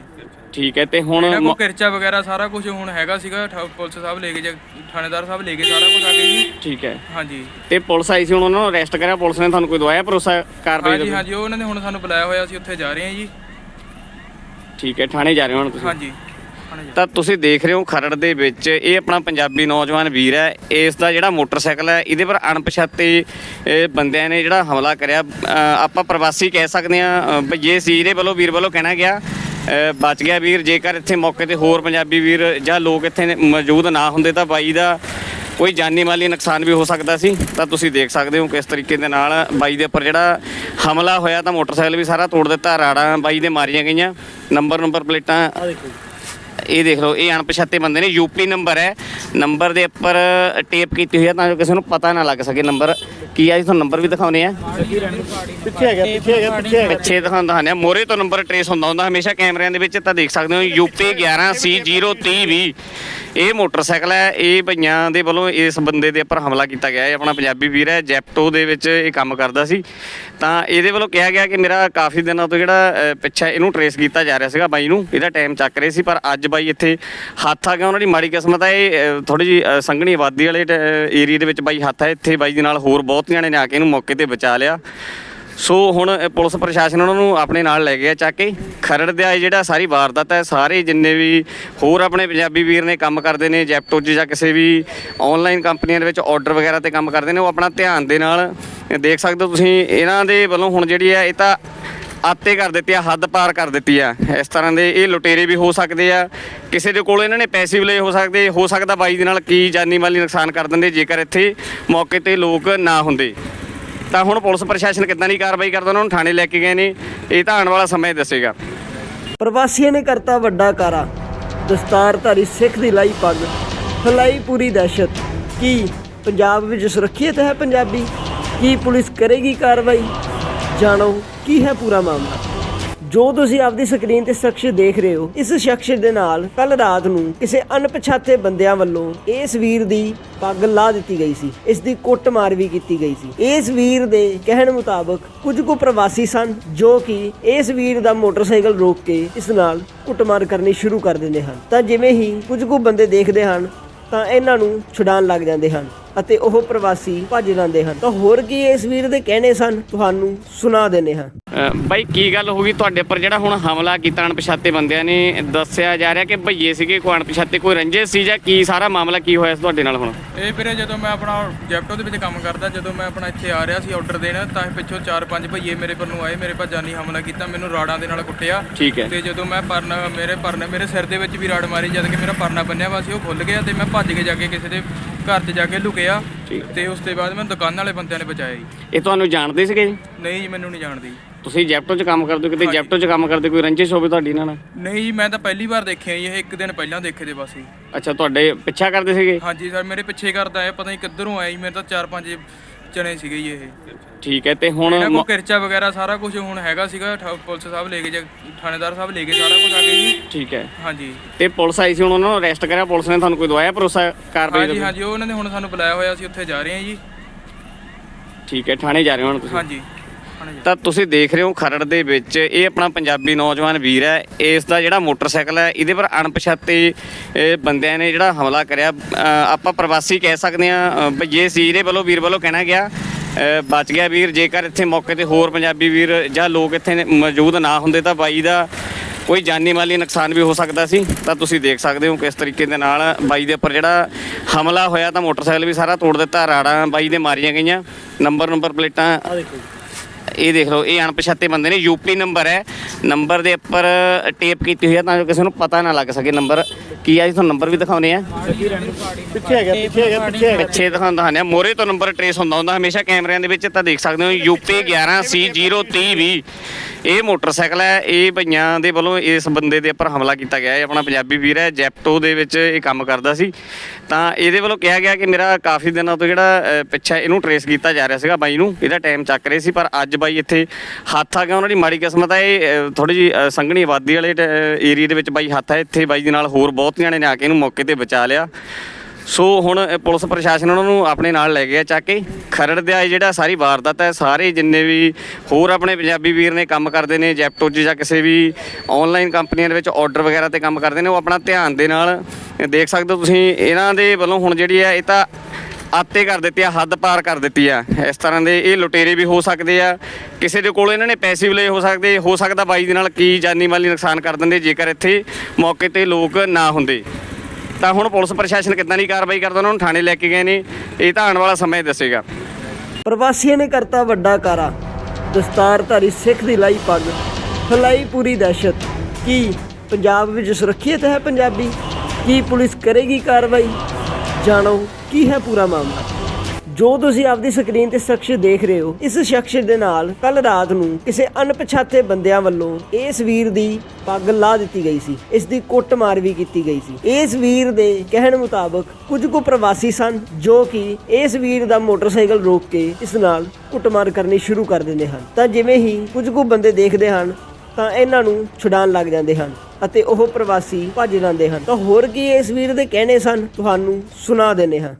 S2: ਠੀਕ ਹੈ ਤੇ ਹੁਣ
S3: ਇਹਨਾਂ
S2: ਮ-
S3: ਕੋਲ ਕਿਰਚਾ ਵਗੈਰਾ ਸਾਰਾ ਕੁਝ ਹੁਣ ਹੈਗਾ ਸੀਗਾ ਠਾ- ਪੁਲਿਸ ਸਾਹਿਬ ਲੈ ਕੇ ਜਾ- ਥਾਣੇਦਾਰ ਸਾਹਿਬ ਲੈ ਕੇ ਸਾਰਾ ਕੁਝ ਆ ਗਏ ਜੀ।
S2: ਠੀਕ ਹੈ।
S3: ਹਾਂਜੀ।
S2: ਤੇ ਪੁਲਿਸ ਆਈ ਸੀ ਹੁਣ ਉਹਨਾਂ ਨੂੰ ਅਰੈਸਟ ਕਰਿਆ ਪੁਲਿਸ ਨੇ ਤੁਹਾਨੂੰ ਕੋਈ ਦਵਾਇਆ ਭਰੋਸਾ ਕਾਰਵਾਈ
S3: ਹਾਂਜੀ
S2: ਦਾ
S3: ਹਾਂਜੀ ਉਹ ਉਹਨਾਂ ਨੇ ਹੁਣ ਸਾਨੂੰ ਬੁਲਾਇਆ ਹੋਇਆ ਸੀ ਉੱਥੇ ਜਾ ਰਹੇ ਹਾਂ ਜੀ।
S2: ਠੀਕ ਹੈ ਥਾਣੇ ਜਾ ਰਹੇ ਹੋ ਹੁਣ ਤੁਸੀਂ?
S3: ਹਾਂਜੀ।
S2: ਤਾਂ ਤੁਸੀਂ ਦੇਖ ਰਹੇ ਹੋ ਖਰੜ ਦੇ ਵਿੱਚ ਇਹ ਆਪਣਾ ਪੰਜਾਬੀ ਨੌਜਵਾਨ ਵੀਰ ਹੈ। ਇਸ ਦਾ ਜਿਹੜਾ ਮੋਟਰਸਾਈਕਲ ਹੈ ਇਹਦੇ ਪਰ ਅਣਪਛਾਤੇ ਇਹ ਬੰਦਿਆਂ ਨੇ ਜਿਹੜਾ ਹਮਲਾ ਕਰਿਆ। ਆਪਾਂ ਪ੍ਰਵਾਸੀ ਕਹਿ ਸਕਦੇ ਆ ਭਈਏ ਸੀ ਇਹਦੇ ਵੱਲੋਂ ਵੀਰ ਵੱਲੋਂ ਕਹਿਣਾ ਗਿਆ ਬਚ ਗਿਆ ਵੀਰ। ਜੇਕਰ ਇੱਥੇ ਮੌਕੇ ਤੇ ਹੋਰ ਪੰਜਾਬੀ ਵੀਰ ਜਾਂ ਲੋਕ ਇੱਥੇ ਮੌਜੂਦ ਨਾ ਹੁੰਦੇ ਤਾਂ ਬਾਈ ਦਾ ਕੋਈ ਜਾਨੀ ਮਾਲੀ ਨੁਕਸਾਨ ਵੀ ਹੋ ਸਕਦਾ ਸੀ। ਤਾਂ ਤੁਸੀਂ ਦੇਖ ਸਕਦੇ ਹੋ ਕਿਸ ਤਰੀਕੇ ਦੇ ਨਾਲ ਬਾਈ ਦੇ ਉੱਪਰ ਜਿਹੜਾ ਹਮਲਾ ਹੋਇਆ ਤਾਂ ਮੋਟਰਸਾਈਕਲ ਵੀ ਸਾਰਾ ਤੋੜ ਦਿੱਤਾ। ਰਾੜਾਂ ਬਾਈ ਦੇ ਮਾਰੀਆਂ ਗਈਆਂ। ਨੰਬਰ ਨੰਬਰ ਪਲੇਟਾਂ ਇਹ ਦੇਖ ਲਓ, ਇਹ ਅਣਪਛਾਤੇ ਬੰਦੇ ਨੇ, ਯੂਪੀ ਨੰਬਰ ਹੈ। ਨੰਬਰ ਦੇ ਉੱਪਰ ਟੇਪ ਕੀਤੀ ਹੋਈ ਹੈ ਤਾਂ ਜੋ ਕਿਸੇ ਨੂੰ ਪਤਾ ਨਾ ਲੱਗ ਸਕੇ ਨੰਬਰ। ਕੀ ਆ ਜੀ ਤੁਹਾਨੂੰ ਨੰਬਰ ਵੀ ਦਿਖਾਉਨੇ ਆ?
S1: ਪਿੱਛੇ ਹੈਗਾ ਪਿੱਛੇ ਹੈਗਾ ਪਿੱਛੇ ਹੈਗਾ।
S2: ਪਿੱਛੇ ਦਿਖਾਉਂਦਾ ਹਾਂ ਮੋਰੇ ਤੋਂ ਨੰਬਰ ਟਰੇਸ ਹੁੰਦਾ ਹੁੰਦਾ ਹਮੇਸ਼ਾ ਕੈਮਰਿਆਂ ਦੇ ਵਿੱਚ ਤਾਂ ਦੇਖ ਸਕਦੇ ਹੋ। ਯੂਪੀ 11 ਸੀ 030 ਵੀ। ਇਹ ਮੋਟਰਸਾਈਕਲ ਹੈ ਇਹ ਭਈਆਂ ਦੇ ਵੱਲੋਂ ਇਸ ਬੰਦੇ ਦੇ ਉੱਪਰ ਹਮਲਾ ਕੀਤਾ ਗਿਆ ਹੈ। ਆਪਣਾ ਪੰਜਾਬੀ ਵੀਰ ਹੈ ਜੈਪਟੋ ਦੇ ਵਿੱਚ ਇਹ ਕੰਮ ਕਰਦਾ ਸੀ। ਤਾਂ ਇਹਦੇ ਵੱਲੋਂ ਕਿਹਾ ਗਿਆ ਕਿ ਮੇਰਾ ਕਾਫੀ ਦਿਨਾਂ ਤੋਂ ਜਿਹੜਾ ਅ, ਪਿੱਛਾ ਇਹਨੂੰ ਟਰੇਸ ਕੀਤਾ ਜਾ ਰਿਹਾ ਸੀਗਾ ਬਾਈ ਨੂੰ। ਇਹਦਾ ਟਾਈਮ ਚੱਕ ਰਹੇ ਸੀ ਪਰ ਅੱਜ ਬਾਈ ਇੱਥੇ ਹੱਥ ਆ ਗਿਆ। ਉਹਨਾਂ ਦੀ ਮਾੜੀ ਕਿਸਮਤ ਹੈ ਇਹ ਥੋੜੀ ਜੀ ਸੰਘਣੀ ਆਬਾਦੀ ਵਾਲੇ ਏਰੀਆ ਦੇ ਵਿੱਚ ਬਾਈ ਹੱਥ ਹੈ ਇੱਥੇ ਬਾਈ ਦੇ ਨਾਲ ਹੋਰ ਬਹੁਤ ਜਣੇ ਨੇ ਆ ਕੇ ਇਹਨੂੰ ਮੌਕੇ ਤੇ ਬਚਾ ਲਿਆ। ਸੋ ਹੁਣ ਇਹ ਪੁਲਿਸ ਪ੍ਰਸ਼ਾਸਨ ਉਹਨਾਂ ਨੂੰ ਆਪਣੇ ਨਾਲ ਲੈ ਗਿਆ ਚੱਕ ਕੇ। ਖਰੜ ਦੇ ਜਿਹੜਾ ਸਾਰੀ ਵਾਰਦਾਤ ਹੈ, ਸਾਰੇ ਜਿੰਨੇ ਵੀ ਹੋਰ ਆਪਣੇ ਪੰਜਾਬੀ ਵੀਰ ਨੇ ਕੰਮ ਕਰਦੇ ਨੇ, ਜੈਪਟੋ 'ਚ ਜਾਂ ਕਿਸੇ ਵੀ ਆਨਲਾਈਨ ਕੰਪਨੀਆਂ ਦੇ ਵਿੱਚ ਆਰਡਰ ਵਗੈਰਾ ਤੇ ਕੰਮ ਕਰਦੇ ਨੇ, ਉਹ ਆਪਣਾ ਧਿਆਨ ਦੇ ਨਾਲ ਦੇਖ ਸਕਦੇ ਹੋ ਤੁਸੀਂ। ਇਹਨਾਂ ਦੇ ਵੱਲੋਂ ਹੁਣ ਜਿਹੜੀ ਹੈ, ਇਹ ਤਾਂ ਆਤੇ ਕਰ ਦਿੱਤੇ ਆ, ਹੱਦ ਪਾਰ ਕਰ ਦਿੱਤੀ ਆ। ਇਸ ਤਰ੍ਹਾਂ ਦੇ ਇਹ ਲੁਟੇਰੇ ਵੀ ਹੋ ਸਕਦੇ ਆ। ਕਿਸੇ ਦੇ ਕੋਲ ਇਹਨਾਂ ਨੇ ਪੈਸੇ ਵੀ ਲਏ ਹੋ ਸਕਦੇ, ਹੋ ਸਕਦਾ ਬਾਈ ਦੇ ਨਾਲ ਕੀ ਜਾਨੀ ਮਾਲੀ ਨੁਕਸਾਨ ਕਰ ਦਿੰਦੇ, ਜੇਕਰ ਇੱਥੇ ਮੌਕੇ ਤੇ ਲੋਕ ਨਾ ਹੁੰਦੇ। ਤਾਂ ਹੁਣ ਪੁਲਿਸ ਪ੍ਰਸ਼ਾਸਨ ਕਿੱਦਾਂ ਦੀ ਕਾਰਵਾਈ ਕਰਦਾ, ਉਹਨਾਂ ਨੂੰ ਥਾਣੇ ਲੈ ਕੇ ਗਏ ਨੇ। ਇਹ ਤਾਂ ਆਉਣ ਵਾਲਾ ਸਮਾਂ ਦੱਸੇਗਾ।
S1: ਪ੍ਰਵਾਸੀਆਂ ਨੇ ਕਰਤਾ ਵੱਡਾ ਕਾਰਾ। ਦਸਤਾਰਧਾਰੀ ਸਿੱਖ ਦੀ ਲਾਈ ਪੱਗ, ਫਲਾਈ ਪੂਰੀ ਦਹਿਸ਼ਤ। ਕੀ ਪੰਜਾਬ ਵਿੱਚ ਸੁਰੱਖਿਅਤ ਹੈ ਪੰਜਾਬੀ? ਕੀ ਪੁਲਿਸ ਕਰੇਗੀ ਕਾਰਵਾਈ? ਜਾਣੋ ਕੀ ਹੈ ਪੂਰਾ ਮਾਮਲਾ। ਜੋ ਤੁਸੀਂ ਆਪਦੀ ਸਕਰੀਨ ਤੇ ਸ਼ਖਸ ਦੇਖ ਰਹੇ ਹੋ, ਇਸ ਸ਼ਖਸ ਦੇ ਨਾਲ ਕੱਲ ਰਾਤ ਨੂੰ ਕਿਸੇ ਅਣਪਛਾਤੇ ਬੰਦਿਆਂ ਵੱਲੋਂ ਇਸ ਵੀਰ ਦੀ ਪੱਗ ਲਾ ਦਿੱਤੀ ਗਈ ਸੀ। ਇਸ ਦੀ ਕੁੱਟਮਾਰ ਵੀ ਕੀਤੀ ਗਈ ਸੀ। ਇਸ ਵੀਰ ਦੇ ਕਹਿਣ ਮੁਤਾਬਕ ਕੁਝ ਕੁ ਪ੍ਰਵਾਸੀ ਸਨ, ਜੋ ਕਿ ਇਸ ਵੀਰ ਦਾ ਮੋਟਰਸਾਈਕਲ ਰੋਕ ਕੇ ਇਸ ਨਾਲ ਕੁੱਟਮਾਰ ਕਰਨੀ ਸ਼ੁਰੂ ਕਰ ਦਿੰਦੇ ਹਨ। ਤਾਂ ਜਿਵੇਂ ਹੀ ਕੁਝ ਕੁ ਬੰਦੇ ਦੇਖਦੇ ਹਨ ਤਾਂ ਇਹਨਾਂ ਨੂੰ ਛੁਡਾਣ ਲੱਗ ਜਾਂਦੇ ਹਨ ਅਤੇ ਉਹ ਪ੍ਰਵਾਸੀ ਭੱਜ ਜਾਂਦੇ ਹਨ। ਤਾਂ ਹੋਰ ਕੀ ਇਸ ਵੀਰ ਦੇ ਕਹਿਣੇ ਸਨ? ਤੁਹਾਨੂੰ ਸੁਣਾ ਦਿੰਦੇ ਹਾਂ।
S2: ਬਾਈ ਕੀ ਗੱਲ ਹੋ ਗਈ ਤੁਹਾਡੇ ਉੱਪਰ ਜਿਹੜਾ ਹੁਣ ਹਮਲਾ ਕੀਤਾ ਅਣਪਛਾਤੇ ਬੰਦਿਆਂ ਨੇ ਦੱਸਿਆ ਜਾ ਰਿਹਾ ਕਿ ਭਈਏ ਸੀਗੇ ਕੋਈ ਅਣਪਛਾਤੇ ਕੋਈ ਰੰਜੇ ਸੀ ਜਾਂ ਕੀ? ਸਾਰਾ ਮਾਮਲਾ ਕੀ ਹੋਇਆ ਤੁਹਾਡੇ ਨਾਲ ਹੁਣ?
S3: ਇਹ ਵੀਰੇ ਜਦੋਂ ਮੈਂ ਆਪਣਾ ਜੈਪਟੋ ਦੇ ਵਿੱਚ ਕੰਮ ਕਰਦਾ ਜਦੋਂ ਮੈਂ ਆਪਣਾ ਇੱਥੇ ਆ ਰਿਹਾ ਸੀ ਆਰਡਰ ਦੇਣ ਤਾਂ ਇਹ ਪਿੱਛੋਂ ਚਾਰ ਪੰਜ ਭਈਏ ਮੇਰੇ ਪਰ ਨੂੰ ਆਏ ਮੇਰੇ ਪਰ ਜਾਨੀ ਹਮਲਾ ਕੀਤਾ ਮੈਨੂੰ ਰਾੜਾਂ ਦੇ ਨਾਲ ਕੁੱਟਿਆ।
S2: ਠੀਕ ਹੈ।
S3: ਤੇ ਜਦੋਂ ਮੈਂ ਪਰਨ ਮੇਰੇ ਪਰਨ ਮੇਰੇ ਸਿਰ ਦੇ ਵਿੱਚ ਵੀ ਰਾੜ ਮਾਰੀ ਜਦ ਕਿ ਮੇਰਾ ਪਰਨਾ ਬੰਨਿਆ ਵਾ ਸੀ ਉਹ ਖੁੱਲ ਗਿਆ ਤੇ ਮੈਂ ਭੱਜ ਕੇ ਜਾ ਕੇ ਕਿਸੇ ਦੇ ਘਰ 'ਚ ਜਾ ਕੇ ਲੁਕਿਆ। ਤੇ ਉਸ ਤੋਂ ਬਾਅਦ ਮੈਨੂੰ ਦੁਕਾਨ ਵਾਲੇ ਬੰਦਿਆਂ ਨੇ ਬਚਾਇਆ ਜੀ।
S2: ਇਹ ਤੁਹਾਨੂੰ ਜਾਣਦੇ ਸੀਗੇ ਜੀ?
S3: ਨਹੀਂ ਜੀ ਮੈਨੂੰ ਨਹੀਂ ਜਾਣਦੀ
S2: ਤੁਸੀਂ ਜੈਪਟੋ 'ਚ ਕੰਮ ਕਰਦੇ ਹੋ ਕਿਤੇ ਜੈਪਟੋ 'ਚ ਕੰਮ ਕਰਦੇ ਕੋਈ ਰੰਜਿਸ਼ ਹੋਵੇ ਤੁਹਾਡੀ ਇਹਨਾਂ ਨਾਲ?
S3: ਨਹੀਂ ਜੀ ਮੈਂ ਤਾਂ ਪਹਿਲੀ ਵਾਰ ਦੇਖਿਆ ਜੀ ਇਹ ਇੱਕ ਦਿਨ ਪਹਿਲਾਂ ਦੇਖੇ ਦੇ ਬਸ ਜੀ।
S2: ਅੱਛਾ ਤੁਹਾਡੇ ਪਿੱਛਾ ਕਰਦੇ ਸੀਗੇ?
S3: ਹਾਂਜੀ ਸਰ ਮੇਰੇ ਪਿੱਛੇ ਕਰਦਾ ਆਇਆ ਪਤਾ ਨਹੀਂ ਕਿੱਧਰੋਂ ਆਇਆ ਜੀ ਮੇਰੇ ਤਾਂ ਚਾਰ ਪੰਜ ਚਣੇ ਸੀਗੇ ਜੀ ਇਹ।
S2: ਠੀਕ ਹੈ ਤੇ ਹੁਣ
S3: ਇਹਨਾਂ
S2: ਮ-
S3: ਕਿਰਚਾ ਵਗੈਰਾ ਸਾਰਾ ਕੁਝ ਹੁਣ ਹੈਗਾ ਸੀਗਾ ਠਾ- ਪੁਲਿਸ ਸਾਹਿਬ ਲੈ ਕੇ ਜਾ- ਥਾਣੇਦਾਰ ਸਾਹਿਬ ਲੈ ਕੇ ਸਾਰਾ ਕੁਝ ਆ ਗਏ ਜੀ।
S2: ਠੀਕ ਹੈ।
S3: ਹਾਂਜੀ।
S2: ਤੇ ਪੁਲਿਸ ਆਈ ਸੀ ਹੁਣ ਉਹਨਾਂ ਨੂੰ ਅਰੈਸਟ ਕਰਿਆ ਪੁਲਿਸ ਨੇ ਤੁਹਾਨੂੰ ਕੋਈ ਦਵਾਇਆ ਭਰੋਸਾ ਕਾਰਵਾਈ
S3: ਹਾਂਜੀ
S2: ਦਾ
S3: ਹਾਂਜੀ ਉਹ ਉਹਨਾਂ ਨੇ ਹੁਣ ਸਾਨੂੰ ਬੁਲਾਇਆ ਹੋਇਆ ਸੀ ਉੱਥੇ ਜਾ ਰਹੇ ਹਾਂ ਜੀ।
S2: ਠੀਕ ਹੈ ਥਾਣੇ ਜਾ ਰਹੇ ਹੋ ਹੁਣ ਤੁਸੀਂ?
S3: ਹਾਂਜੀ।
S2: ਤਾਂ ਤੁਸੀਂ ਦੇਖ ਰਹੇ ਹੋ ਖਰੜ ਦੇ ਵਿੱਚ ਇਹ ਆਪਣਾ ਪੰਜਾਬੀ ਨੌਜਵਾਨ ਵੀਰ ਹੈ। ਇਸ ਦਾ ਜਿਹੜਾ ਮੋਟਰਸਾਈਕਲ ਹੈ ਇਹਦੇ ਪਰ ਅਣਪਛਾਤੇ ਬੰਦਿਆਂ ਨੇ ਜਿਹੜਾ ਹਮਲਾ ਕਰਿਆ। ਆਪਾਂ ਪ੍ਰਵਾਸੀ ਕਹਿ ਸਕਦੇ ਆ ਭਈਏ ਸੀ ਇਹਦੇ ਵੱਲੋਂ ਵੀਰ ਵੱਲੋਂ ਕਹਿਣਾ ਗਿਆ ਬਚ ਗਿਆ ਵੀਰ। ਜੇਕਰ ਇੱਥੇ ਮੌਕੇ ਤੇ ਹੋਰ ਪੰਜਾਬੀ ਵੀਰ ਜਾਂ ਲੋਕ ਇੱਥੇ ਮੌਜੂਦ ਨਾ ਹੁੰਦੇ ਤਾਂ ਬਾਈ ਦਾ ਕੋਈ ਜਾਨੀ ਮਾਲੀ ਨੁਕਸਾਨ ਵੀ ਹੋ ਸਕਦਾ ਸੀ। ਤਾਂ ਤੁਸੀਂ ਦੇਖ ਸਕਦੇ ਹੋ ਕਿਸ ਤਰੀਕੇ ਦੇ ਨਾਲ ਬਾਈ ਦੇ ਉੱਪਰ ਜਿਹੜਾ ਹਮਲਾ ਹੋਇਆ ਤਾਂ ਮੋਟਰਸਾਈਕਲ ਵੀ ਸਾਰਾ ਤੋੜ ਦਿੱਤਾ। ਰਾੜਾਂ ਬਾਈ ਦੇ ਮਾਰੀਆਂ ਗਈਆਂ। ਨੰਬਰ ਨੰਬਰ ਪਲੇਟਾਂ
S1: ਆ ਦੇਖੋ
S2: ਇਹ ਦੇਖ ਲਓ, ਇਹ ਅਣਪਛਾਤੇ ਬੰਦੇ ਨੇ, ਯੂਪੀ ਨੰਬਰ ਹੈ। ਨੰਬਰ ਦੇ ਉੱਪਰ ਟੇਪ ਕੀਤੀ ਹੋਈ ਹੈ ਤਾਂ ਜੋ ਕਿਸੇ ਨੂੰ ਪਤਾ ਨਾ ਲੱਗ ਸਕੇ ਨੰਬਰ। ਕੀ ਆ ਜੀ ਤੁਹਾਨੂੰ ਨੰਬਰ ਵੀ ਦਿਖਾਉਨੇ ਆ?
S1: ਪਿੱਛੇ ਹੈਗਾ ਪਿੱਛੇ ਹੈਗਾ ਪਿੱਛੇ ਹੈਗਾ।
S2: ਪਿੱਛੇ ਦਿਖਾਉਂਦਾ ਹਾਂ ਮੋਰੇ ਤੋਂ ਨੰਬਰ ਟਰੇਸ ਹੁੰਦਾ ਹੁੰਦਾ ਹਮੇਸ਼ਾ ਕੈਮਰਿਆਂ ਦੇ ਵਿੱਚ ਤਾਂ ਦੇਖ ਸਕਦੇ ਹੋ ਯੂਪੀ 11 ਸੀ 030 ਵੀ ਇਹ ਮੋਟਰਸਾਈਕਲ ਹੈ ਇਹ ਭਈਆਂ ਦੇ ਵੱਲੋਂ ਇਸ ਬੰਦੇ ਦੇ ਉੱਪਰ ਹਮਲਾ ਕੀਤਾ ਗਿਆ ਹੈ ਆਪਣਾ ਪੰਜਾਬੀ ਵੀਰ ਹੈ ਜੈਪਟੋ ਦੇ ਵਿੱਚ ਇਹ ਕੰਮ ਕਰਦਾ ਸੀ। ਤਾਂ ਇਹਦੇ ਵੱਲੋਂ ਕਿਹਾ ਗਿਆ ਕਿ ਮੇਰਾ ਕਾਫੀ ਦਿਨਾਂ ਤੋਂ ਜਿਹੜਾ ਪਿੱਛਾ ਇਹਨੂੰ ਟਰੇਸ ਕੀਤਾ ਜਾ ਰਿਹਾ ਸੀਗਾ ਬਾਈ ਨੂੰ ਇਹਦਾ ਟਾਈਮ ਚੱਕ ਰਹੇ ਸੀ ਪਰ ਅੱਜ ਬਾਈ ਇੱਥੇ ਹੱਥ ਆ ਗਿਆ ਉਹਨਾਂ ਦੀ ਮਾੜੀ ਕਿਸਮਤ ਹੈ ਇਹ ਥੋੜੀ ਜੀ ਸੰਘਣੀ ਆਬਾਦੀ ਵਾਲੇ ਏਰੀਆ ਦੇ ਵਿੱਚ ਬਾਈ ਹੱਥ ਹੈ ਇੱਥੇ ਬਾਈ ਦੇ ਨਾਲ ਹੋਰ ਬਹੁਤ ਜਣੇ ਨੇ ਆ ਕੇ ਇਹਨੂੰ ਮੌਕੇ ਤੇ ਬਚਾ ਲਿਆ। ਸੋ ਹੁਣ ਇਹ ਪੁਲਿਸ ਪ੍ਰਸ਼ਾਸਨ ਉਹਨਾਂ ਨੂੰ ਆਪਣੇ ਨਾਲ ਲੈ ਗਿਆ, ਚੱਕ ਕੇ ਖਰੜ ਦਾ ਇਹ ਜਿਹੜਾ ਸਾਰੀ ਵਾਰਦਾਤ ਹੈ, ਸਾਰੇ ਜਿੰਨੇ ਵੀ ਹੋਰ ਆਪਣੇ ਪੰਜਾਬੀ ਵੀਰ ਨੇ ਕੰਮ ਕਰਦੇ ਨੇ, ਜੈਪਟੋ 'ਚ ਜਾਂ ਕਿਸੇ ਵੀ ਆਨਲਾਈਨ ਕੰਪਨੀਆਂ ਦੇ ਵਿੱਚ ਆਰਡਰ ਵਗੈਰਾ ਤੇ ਕੰਮ ਕਰਦੇ ਨੇ, ਉਹ ਆਪਣਾ ਧਿਆਨ ਦੇ ਨਾਲ ਦੇਖ ਸਕਦੇ ਹੋ ਤੁਸੀਂ। ਇਹਨਾਂ ਦੇ ਵੱਲੋਂ ਹੁਣ ਜਿਹੜੀ ਹੈ, ਇਹ ਤਾਂ ਆਤੇ ਕਰ ਦਿੱਤੇ ਆ, ਹੱਦ ਪਾਰ ਕਰ ਦਿੱਤੀ ਆ। ਇਸ ਤਰ੍ਹਾਂ ਦੇ ਇਹ ਲੁਟੇਰੇ ਵੀ ਹੋ ਸਕਦੇ ਆ। ਕਿਸੇ ਦੇ ਕੋਲ ਇਹਨਾਂ ਨੇ ਪੈਸੇ ਵੀ ਲਏ ਹੋ ਸਕਦੇ, ਹੋ ਸਕਦਾ ਬਾਈ ਦੇ ਨਾਲ ਕੀ ਜਾਨੀ ਮਾਲੀ ਨੁਕਸਾਨ ਕਰ ਦਿੰਦੇ, ਜੇਕਰ ਇੱਥੇ ਮੌਕੇ ਤੇ ਲੋਕ ਨਾ ਹੁੰਦੇ। ਤਾਂ ਹੁਣ ਪੁਲਿਸ ਪ੍ਰਸ਼ਾਸਨ ਕਿੱਦਾਂ ਦੀ ਕਾਰਵਾਈ ਕਰਦਾ, ਉਹਨਾਂ ਨੂੰ ਥਾਣੇ ਲੈ ਕੇ ਗਏ ਨੇ। ਇਹ ਤਾਂ ਆਉਣ ਵਾਲਾ ਸਮਾਂ ਦੱਸੇਗਾ।
S1: ਪ੍ਰਵਾਸੀਆਂ ਨੇ ਕਰਤਾ ਵੱਡਾ ਕਾਰਾ। ਦਸਤਾਰਧਾਰੀ ਸਿੱਖ ਦੀ ਲਾਈ ਪੱਗ। ਫਲਾਈ ਪੂਰੀ ਦਹਿਸ਼ਤ। ਕੀ ਪੰਜਾਬ ਵਿੱਚ ਸੁਰੱਖਿਅਤ ਹੈ ਪੰਜਾਬੀ? ਕੀ ਪੁਲਿਸ ਕਰੇਗੀ ਕਾਰਵਾਈ? ਜਾਣੋ ਕੀ ਹੈ ਪੂਰਾ ਮਾਮਲਾ। ਜੋ ਤੁਸੀਂ ਆਪਦੀ ਸਕਰੀਨ ਤੇ ਸ਼ਖਸ ਦੇਖ ਰਹੇ ਹੋ, ਇਸ ਸ਼ਖਸ ਦੇ ਨਾਲ ਕੱਲ ਰਾਤ ਨੂੰ ਕਿਸੇ ਅਣਪਛਾਤੇ ਬੰਦਿਆਂ ਵੱਲੋਂ ਇਸ ਵੀਰ ਦੀ ਪੱਗ ਲਾ ਦਿੱਤੀ ਗਈ ਸੀ। ਇਸ ਦੀ ਕੁੱਟਮਾਰ ਵੀ ਕੀਤੀ ਗਈ ਸੀ। ਇਸ ਵੀਰ ਦੇ ਕਹਿਣ ਮੁਤਾਬਕ ਕੁਝ ਕੁ ਪ੍ਰਵਾਸੀ ਸਨ, ਜੋ ਕਿ ਇਸ ਵੀਰ ਦਾ ਮੋਟਰਸਾਈਕਲ ਰੋਕ ਕੇ ਇਸ ਨਾਲ ਕੁੱਟਮਾਰ ਕਰਨੀ ਸ਼ੁਰੂ ਕਰ ਦਿੰਦੇ ਹਨ। ਤਾਂ ਜਿਵੇਂ ਹੀ ਕੁਝ ਕੁ ਬੰਦੇ ਦੇਖਦੇ ਹਨ, ਤਾਂ ਇਹਨਾਂ ਨੂੰ ਛੁਡਾਉਣ ਲੱਗ ਜਾਂਦੇ ਹਨ। ਅਤੇ ਉਹ ਪ੍ਰਵਾਸੀ ਭੱਜ ਜਾਂਦੇ ਹਨ। ਤਾਂ ਹੋਰ ਕੀ ਇਸ ਵੀਰ ਦੇ ਕਹਿਣੇ ਸਨ? ਤੁਹਾਨੂੰ ਸੁਣਾ ਦਿੰਦੇ ਹਾਂ।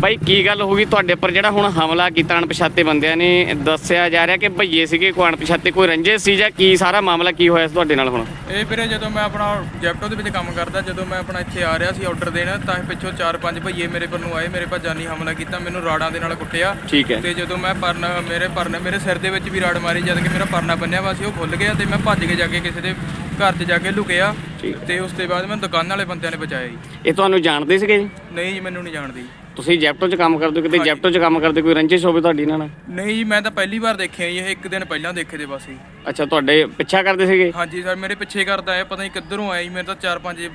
S2: ਬਾਈ ਕੀ ਗੱਲ ਹੋ ਗਈ ਤੁਹਾਡੇ ਉੱਪਰ ਜਿਹੜਾ ਹੁਣ ਹਮਲਾ ਕੀਤਾ ਅਣਪਛਾਤੇ ਬੰਦਿਆਂ ਨੇ ਦੱਸਿਆ ਜਾ ਰਿਹਾ ਕਿ ਭਈਏ ਸੀਗੇ ਕੋਈ ਅਣਪਛਾਤੇ ਕੋਈ ਰੰਜੇ ਸੀ ਜਾਂ ਕੀ ਸਾਰਾ ਮਾਮਲਾ ਕੀ ਹੋਇਆ ਸੀ ਤੁਹਾਡੇ ਨਾਲ ਹੁਣ?
S3: ਇਹ ਵੀਰੇ ਜਦੋਂ ਮੈਂ ਆਪਣਾ ਜੈਪਟੋ ਦੇ ਵਿੱਚ ਕੰਮ ਕਰਦਾ ਜਦੋਂ ਮੈਂ ਆਪਣਾ ਇੱਥੇ ਆ ਰਿਹਾ ਸੀ ਆਰਡਰ ਦੇਣ ਤਾਂ ਪਿੱਛੋਂ ਚਾਰ ਪੰਜ ਭਈਏ ਮੇਰੇ ਪਰ ਨੂੰ ਆਏ ਮੇਰੇ ਪਰ ਜਾਨੀ ਹਮਲਾ ਕੀਤਾ ਮੈਨੂੰ ਰਾੜਾਂ ਦੇ ਨਾਲ ਕੁੱਟਿਆ।
S2: ਠੀਕ ਹੈ।
S3: ਤੇ ਜਦੋਂ ਮੈਂ ਪਰਨ ਮੇਰੇ ਪਰਨ ਮੇਰੇ ਸਿਰ ਦੇ ਵਿੱਚ ਵੀ ਰਾੜ ਮਾਰੀ ਜਦ ਕਿ ਮੇਰਾ ਪਰਨਾ ਬੰਨਿਆ ਵਾ ਸੀ ਉਹ ਖੁੱਲ ਗਿਆ ਤੇ ਮੈਂ ਭੱਜ ਕੇ ਜਾ ਕੇ ਕਿਸੇ ਦੇ ਘਰ 'ਚ ਜਾ ਕੇ ਲੁਕਿਆ
S2: ਠੀਕ।
S3: ਤੇ ਉਸ ਤੋਂ ਬਾਅਦ ਮੈਨੂੰ ਦੁਕਾਨ ਵਾਲੇ ਬੰਦਿਆਂ ਨੇ ਬਚਾਇਆ ਜੀ।
S2: ਇਹ ਤੁਹਾਨੂੰ ਜਾਣਦੇ ਸੀਗੇ ਜੀ?
S3: ਨਹੀਂ ਜੀ ਮੈਨੂੰ ਨਹੀਂ ਜਾਣਦੀ
S2: ਤੁਸੀਂ ਜੈਪਟੋ 'ਚ ਕੰਮ ਕਰਦੇ ਹੋ ਕਿਤੇ ਜੈਪਟੋ 'ਚ ਕੰਮ ਕਰਦੇ ਕੋਈ ਰੰਜਿਸ਼ ਹੋਵੇ ਤੁਹਾਡੀ ਇਹਨਾਂ ਨਾਲ?
S3: ਨਹੀਂ ਜੀ ਮੈਂ ਤਾਂ ਪਹਿਲੀ ਵਾਰ ਦੇਖਿਆ ਜੀ ਇਹ ਇੱਕ ਦਿਨ ਪਹਿਲਾਂ ਦੇਖੇ ਦੇ ਬਸ ਜੀ।
S2: ਅੱਛਾ ਤੁਹਾਡੇ ਪਿੱਛਾ ਕਰਦੇ ਸੀਗੇ?
S3: ਹਾਂਜੀ ਸਰ ਮੇਰੇ ਪਿੱਛੇ ਕਰਦਾ ਹੈ ਪਤਾ ਨਹੀਂ ਕਿੱਧਰੋਂ ਆਇਆ ਜੀ ਮੇਰੇ ਤਾਂ ਚਾਰ ਪੰਜ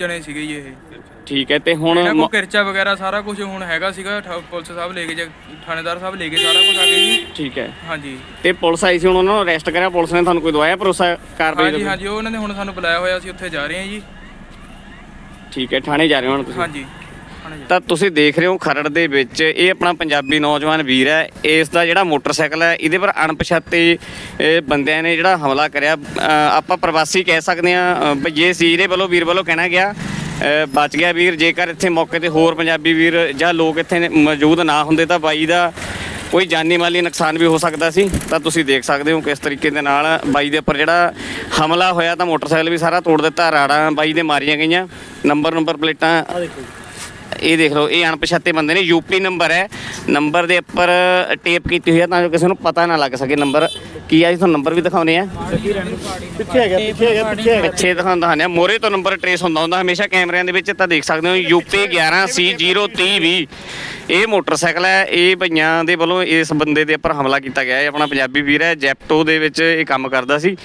S3: ਚਣੇ ਸੀਗੇ ਜੀ ਇਹ।
S2: ਠੀਕ ਹੈ ਤੇ ਹੁਣ
S3: ਇਹਨਾਂ ਕੋਲ
S2: ਮ-
S3: ਕਿਰਚਾ ਵਗੈਰਾ ਸਾਰਾ ਕੁਝ ਹੁਣ ਹੈਗਾ ਸੀਗਾ ਠਾ- ਪੁਲਿਸ ਸਾਹਿਬ ਲੈ ਕੇ ਜਾ- ਥਾਣੇਦਾਰ ਸਾਹਿਬ ਲੈ ਕੇ ਸਾਰਾ ਕੁਝ ਆ ਗਏ ਜੀ।
S2: ਠੀਕ ਹੈ।
S3: ਹਾਂਜੀ।
S2: ਤੇ ਪੁਲਿਸ ਆਈ ਸੀ ਹੁਣ ਉਹਨਾਂ ਨੂੰ ਅਰੈਸਟ ਕਰਿਆ ਪੁਲਿਸ ਨੇ ਤੁਹਾਨੂੰ ਕੋਈ ਦਵਾਇਆ ਭਰੋਸਾ ਕਾਰਵਾਈ
S3: ਹਾਂਜੀ
S2: ਦਾ
S3: ਹਾਂਜੀ ਉਹ ਉਹਨਾਂ ਨੇ ਹੁਣ ਸਾਨੂੰ ਬੁਲਾਇਆ ਹੋਇਆ ਸੀ ਉੱਥੇ ਜਾ ਰਹੇ ਹਾਂ ਜੀ।
S2: ਠੀਕ ਹੈ ਥਾਣੇ ਜਾ ਰਹੇ ਹੋ ਹੁਣ ਤੁਸੀਂ?
S3: ਹਾਂਜੀ।
S2: ਤਾਂ ਤੁਸੀਂ ਦੇਖ ਰਹੇ ਹੋ ਖਰੜ ਦੇ ਵਿੱਚ ਇਹ ਆਪਣਾ ਪੰਜਾਬੀ ਨੌਜਵਾਨ ਵੀਰ ਹੈ। ਇਸ ਦਾ ਜਿਹੜਾ ਮੋਟਰਸਾਈਕਲ ਹੈ, ਇਹਦੇ ਪਰ ਅਣਪਛਾਤੇ ਬੰਦਿਆਂ ਨੇ ਜਿਹੜਾ ਹਮਲਾ ਕਰਿਆ। ਆਪਾਂ ਪ੍ਰਵਾਸੀ ਕਹਿ ਸਕਦੇ ਆ ਭਈਏ ਸੀ ਇਹਦੇ ਵੱਲੋਂ ਵੀਰ ਵੱਲੋਂ ਕਹਿਣਾ ਗਿਆ ਬਚ ਗਿਆ ਵੀਰ। ਜੇਕਰ ਇੱਥੇ ਮੌਕੇ ਤੇ ਹੋਰ ਪੰਜਾਬੀ ਵੀਰ ਜਾਂ ਲੋਕ ਇੱਥੇ ਮੌਜੂਦ ਨਾ ਹੁੰਦੇ ਤਾਂ ਬਾਈ ਦਾ ਕੋਈ ਜਾਨੀ ਮਾਲੀ ਨੁਕਸਾਨ ਵੀ ਹੋ ਸਕਦਾ ਸੀ। ਤਾਂ ਤੁਸੀਂ ਦੇਖ ਸਕਦੇ ਹੋ ਕਿਸ ਤਰੀਕੇ ਦੇ ਨਾਲ ਬਾਈ ਦੇ ਉੱਪਰ ਜਿਹੜਾ ਹਮਲਾ ਹੋਇਆ ਤਾਂ ਮੋਟਰਸਾਈਕਲ ਵੀ ਸਾਰਾ ਤੋੜ ਦਿੱਤਾ। ਰਾੜਾਂ ਬਾਈ ਦੇ ਮਾਰੀਆਂ ਗਈਆਂ। ਨੰਬਰ ਨੰਬਰ ਪਲੇਟਾਂ ਇਹ ਦੇਖ ਲਓ ਇਹ ਅਣਪਛਾਤੇ ਬੰਦੇ ਨੇ ਯੂਪੀ ਨੰਬਰ ਹੈ। ਨੰਬਰ ਦੇ ਉੱਪਰ ਟੇਪ ਕੀਤੀ ਹੋਈ ਹੈ ਤਾਂ ਜੋ ਕਿਸੇ ਨੂੰ ਪਤਾ ਨਾ ਲੱਗ ਸਕੇ ਨੰਬਰ। ਕੀ ਆ ਜੀ ਤੁਹਾਨੂੰ ਨੰਬਰ ਵੀ ਦਿਖਾਉਨੇ ਆ?
S1: ਪਿੱਛੇ ਹੈਗਾ ਪਿੱਛੇ ਹੈਗਾ ਪਿੱਛੇ ਹੈਗਾ।
S2: ਪਿੱਛੇ ਦਿਖਾਉਂਦਾ ਹਾਂ। ਮੋਰੇ ਤੋਂ ਨੰਬਰ ਟਰੇਸ ਹੁੰਦਾ ਹੁੰਦਾ ਹਮੇਸ਼ਾ ਕੈਮਰਿਆਂ ਦੇ ਵਿੱਚ ਤਾਂ ਦੇਖ ਸਕਦੇ ਹੋ ਯੂਪੀ 11 ਸੀ 030 ਇਹ ਮੋਟਰਸਾਈਕਲ ਹੈ, ਇਹ ਭਈਆਂ ਦੇ ਵੱਲੋਂ ਇਸ ਬੰਦੇ ਦੇ ਉੱਪਰ ਹਮਲਾ ਕੀਤਾ ਗਿਆ। ਹੈ ਆਪਣਾ ਪੰਜਾਬੀ ਵੀਰ ਹੈ, ਜੈਪਟੋ ਦੇ ਵਿੱਚ ਇਹ ਕੰਮ ਕਰਦਾ ਸੀ।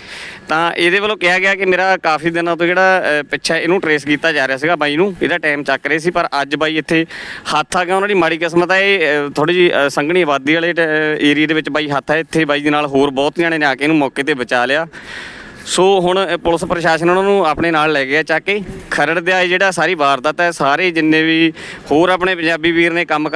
S2: ਤਾਂ ਇਹਦੇ ਵੱਲੋਂ ਕਿਹਾ ਗਿਆ ਕਿ ਮੇਰਾ ਕਾਫੀ ਦਿਨਾਂ ਤੋਂ ਜਿਹੜਾ ਪਿੱਛਾ ਇਹਨੂੰ ਟਰੇਸ ਕੀਤਾ ਜਾ ਰਿਹਾ ਸੀਗਾ ਬਾਈ ਨੂੰ। ਇਹਦਾ ਟਾਈਮ ਚੱਕ ਰਹੇ ਸੀ, ਪਰ ਅੱਜ ਬਾਈ ਇੱਥੇ ਹੱਥ ਆ ਗਿਆ। ਉਹਨਾਂ ਦੀ ਮਾੜੀ ਕਿਸਮਤ ਹੈ, ਇਹ ਥੋੜੀ ਜੀ ਸੰਘਣੀ ਆਬਾਦੀ ਵਾਲੇ ਏਰੀਆ ਦੇ ਵਿੱਚ ਬਾਈ ਹੱਥ ਹੈ ਇੱਥੇ ਬਾਈ ਦੇ ਨਾਲ ਹੋਰ ਬਹੁਤ ਜਣੇ ਨੇ ਆ ਕੇ ਇਹਨੂੰ ਮੌਕੇ ਤੇ ਬਚਾ ਲਿਆ। ਸੋ ਹੁਣ ਇਹ ਪੁਲਿਸ ਪ੍ਰਸ਼ਾਸਨ ਉਹਨਾਂ ਨੂੰ ਆਪਣੇ ਨਾਲ ਲੈ ਗਿਆ ਚੱਕ ਕੇ ਖਰੜ ਦਾ ਇਹ ਜਿਹੜਾ ਸਾਰੀ ਵਾਰਦਾਤ ਹੈ, ਸਾਰੇ ਜਿੰਨੇ ਵੀ ਹੋਰ ਆਪਣੇ ਪੰਜਾਬੀ ਵੀਰ ਨੇ ਕੰਮ ਕਰ